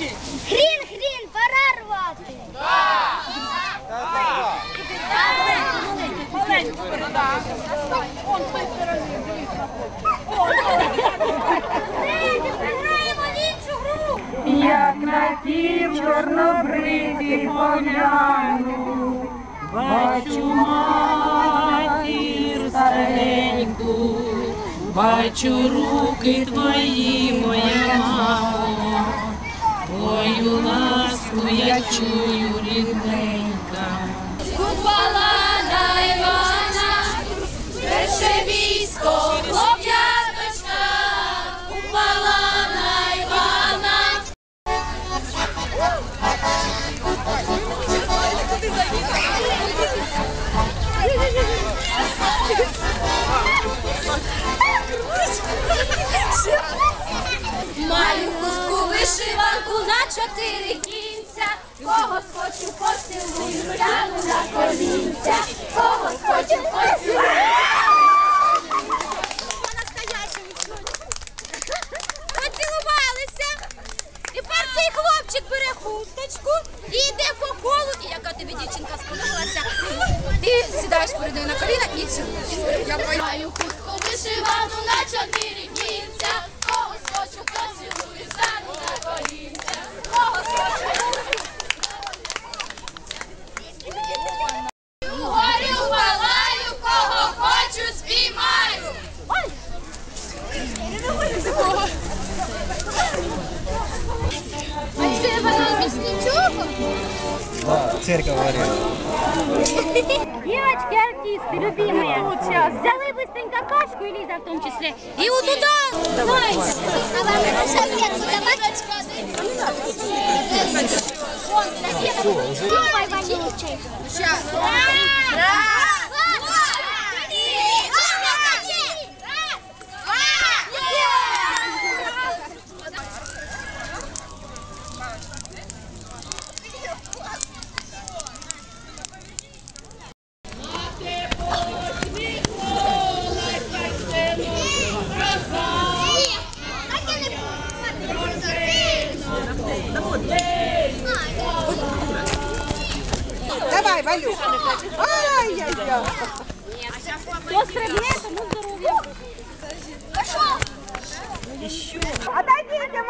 Хрін, хрін, пора рвати. Граємо в іншу гру. як на тім чорнобриві поляну, бачу матір стареньку, бачу руки твої, моя мамо, твою ласку я чую рідненька. Купала дай Івана, чотири кінця, кого схочу поцілую, гляну на колінця, кого схочу поцілую. Поцілувалися. Тепер цей хлопчик бере хусточку і йде по колу. І яка тобі дівчинка сподобалася, ти сідаєш перед нею на коліна і цілуєш. Я маю хустку вишивану на чотири кінця. Церковь говорила. Девочки, артисты, любимые, взяли быстренько кашку и Лиза в том числе. И вот туда. Давай. Давай. Сейчас. Давай, Валюша. Ай-яй-яй. Хто стрибне, тому Еще. Отойдите, мальчики.